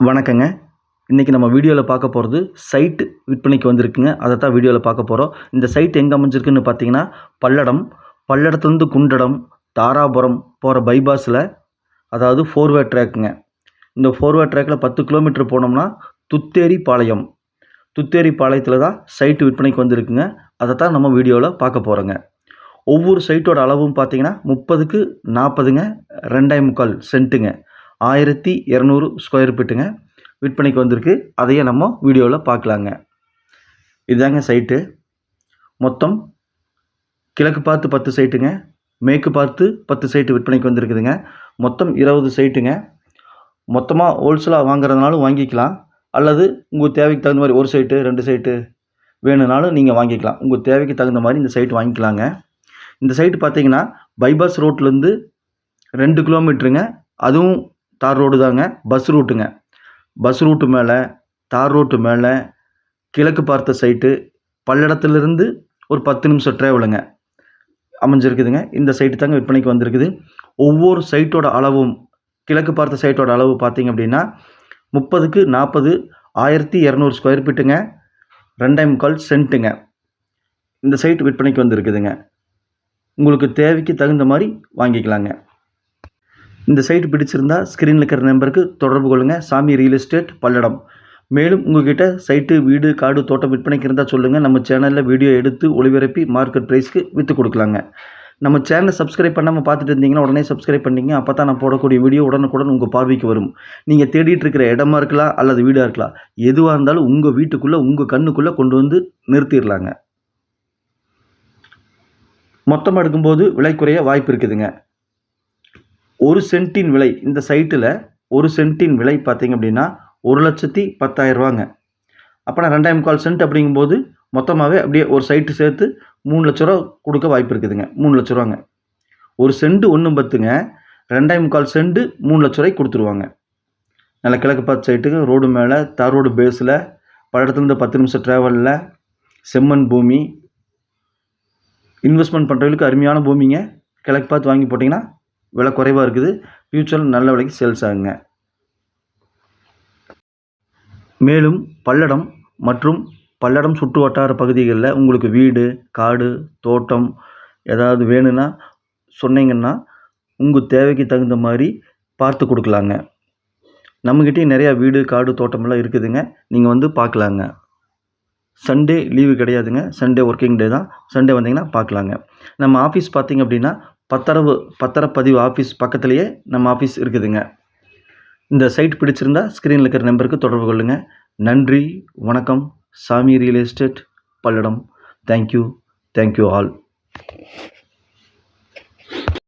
வணக்கங்க. இன்றைக்கி நம்ம வீடியோவில் பார்க்க போகிறது சைட் விற்பனைக்கு வந்திருக்குங்க. அதை தான் வீடியோவில் பார்க்க போகிறோம் இந்த சைட் எங்கே அமைஞ்சிருக்குன்னு பார்த்தீங்கன்னா பல்லடம் பல்லடத்துலேருந்து குண்டடம் தாராபுரம் போகிற பைபாஸில் அதாவது ஃபோர்வே ட்ராக்குங்க இந்த ஃபோர்வே ட்ராக்கில் பத்து கிலோமீட்டர் போனோம்னா துத்தேரி பாளையம். துத்தேரி பாளையத்தில் தான் சைட்டு விற்பனைக்கு வந்திருக்குங்க. அதை தான் நம்ம வீடியோவில் பார்க்க போகிறோங்க ஒவ்வொரு சைட்டோட அளவும் பார்த்தீங்கன்னா முப்பதுக்கு நாற்பதுங்க ரெண்டாய் முக்கால் சென்ட்டுங்க. ஆயிரத்தி இரநூறு ஸ்கொயர் ஃபீட்டுங்க விற்பனைக்கு வந்திருக்கு. அதையே நம்ம வீடியோவில் பார்க்கலாங்க. இதுதாங்க சைட்டு மொத்தம் கிழக்கு பார்த்து பத்து சைட்டுங்க மேற்கு பார்த்து பத்து சைட்டு விற்பனைக்கு வந்திருக்குதுங்க. மொத்தம் இருபது சைட்டுங்க மொத்தமாக ஹோல்சேலாக வாங்குறதுனாலும் வாங்கிக்கலாம். அல்லது உங்கள் தேவைக்கு தகுந்த மாதிரி ஒரு சைட்டு ரெண்டு சைட்டு வேணும்னாலும் நீங்கள் வாங்கிக்கலாம். உங்கள் தேவைக்கு தகுந்த மாதிரி இந்த சைட் வாங்கிக்கலாங்க. இந்த சைட்டு பார்த்தீங்கன்னா பைபாஸ் ரோட்லேருந்து ரெண்டு கிலோமீட்டருங்க அதுவும் தார் ரோடு தாங்க. பஸ் ரூட்டுங்க. பஸ் ரூட்டு மேலே தார் ரோட்டு மேலே கிழக்கு பார்த்த சைட்டு பல்லடத்துலேருந்து ஒரு பத்து நிமிஷம் ட்ராவலுங்க அமைஞ்சிருக்குதுங்க. இந்த சைட்டு தாங்க விற்பனைக்கு வந்திருக்குது. ஒவ்வொரு சைட்டோட அளவும் கிழக்கு பார்த்த சைட்டோட அளவு பார்த்தீங்க அப்படின்னா முப்பதுக்கு நாற்பது ஆயிரத்தி இரநூறு ஸ்கொயர் ஃபீட்டுங்க ரெண்டாயிரம் முக்கால் சென்ட்டுங்க இந்த சைட் விற்பனைக்கு வந்திருக்குதுங்க. உங்களுக்கு தேவைக்கு தகுந்த மாதிரி வாங்கிக்கலாங்க. இந்த சைட் பிடிச்சிருந்தா ஸ்க்ரீனில் இருக்கிற நம்பருக்கு தொடர்பு கொள்ளுங்கள் சாமி ரியல் எஸ்டேட் பல்லடம். மேலும் உங்ககிட்ட சைட்டு வீடு காடு தோட்டம் விற்பனைக்கு இருந்தால் சொல்லுங்கள் நம்ம சேனலில் வீடியோ எடுத்து ஒளிபரப்பி மார்க்கெட் ப்ரைஸ்க்கு விற்று கொடுக்கலாங்க. நம்ம சேனலை சப்ஸ்கிரைப் பண்ணாமல் பார்த்துட்டு இருந்தீங்கன்னா உடனே சப்ஸ்கிரைப் பண்ணிங்க. அப்போ தான் நான் போடக்கூடிய வீடியோ உடனுக்குடன் உங்கள் பார்வைக்கு வரும். நீங்கள் தேடிட்டு இருக்கிற இடமா இருக்கலாம் அல்லது வீடாக இருக்கலாம். எதுவாக இருந்தாலும் உங்கள் வீட்டுக்குள்ளே உங்கள் கண்ணுக்குள்ளே கொண்டு வந்து நிறுத்திடலாங்க மொத்தமாக எடுக்கும்போது விலை குறைய வாய்ப்பு இருக்குதுங்க. ஒரு சென்ட்டின் விலை இந்த சைட்டில் ஒரு சென்ட்டின் விலை பார்த்தீங்க அப்படின்னா ஒரு லட்சத்தி பத்தாயிரரூவாங்க அப்போனா ரெண்டாயிரம் முக்கால் சென்ட் அப்படிங்கும்போது மொத்தமாகவே அப்படியே ஒரு சைட்டு சேர்த்து மூணு லட்ச ரூபா கொடுக்க வாய்ப்பு இருக்குதுங்க. மூணு லட்ச ரூபாங்க. ஒரு சென்ட் ஒன்று பத்துங்க ரெண்டாயிரம் முக்கால் சென்ட் மூணு லட்ச ரூபாய்க்கு கொடுத்துருவாங்க. நல்ல கிழக்கு பார்த்து சைட்டுக்கு ரோடு மேலே தார் ரோடு பேஸில் பல இடத்துலேருந்து பத்து நிமிஷம் ட்ராவலில் செம்மண் பூமி. இன்வெஸ்ட்மெண்ட் பண்ணுறவங்களுக்கு அருமையான பூமிங்க. கிழக்கு பார்த்து வாங்கி போட்டிங்கன்னா விலை குறைவாக இருக்குது. ஃப்யூச்சரில் நல்ல விலைக்கு சேல்ஸ் ஆகுங்க. மேலும் பல்லடம் மற்றும் பல்லடம் சுற்று வட்டார பகுதிகளில் உங்களுக்கு வீடு காடு தோட்டம் ஏதாவது வேணும்னா சொன்னீங்கன்னா உங்கள் தேவைக்கு தகுந்த மாதிரி பார்த்து கொடுக்கலாங்க. நம்மக்கிட்டே நிறையா வீடு காடு தோட்டமெல்லாம் இருக்குதுங்க. நீங்கள் வந்து பார்க்கலாங்க. சண்டே லீவு கிடையாதுங்க. சண்டே ஒர்க்கிங் டே தான். சண்டே வந்தீங்கன்னா பார்க்கலாங்க. நம்ம ஆஃபீஸ் பார்த்தீங்க அப்படின்னா பத்தரவு பத்திரப்பதிவு ஆஃபீஸ் பக்கத்துலேயே நம்ம ஆஃபீஸ் இருக்குதுங்க. இந்த சைட் பிடிச்சிருந்தா ஸ்க்ரீனில் இருக்கிற நம்பருக்கு தொடர்பு கொள்ளுங்கள் நன்றி வணக்கம். Sami real estate Palladam. Thank you thank you all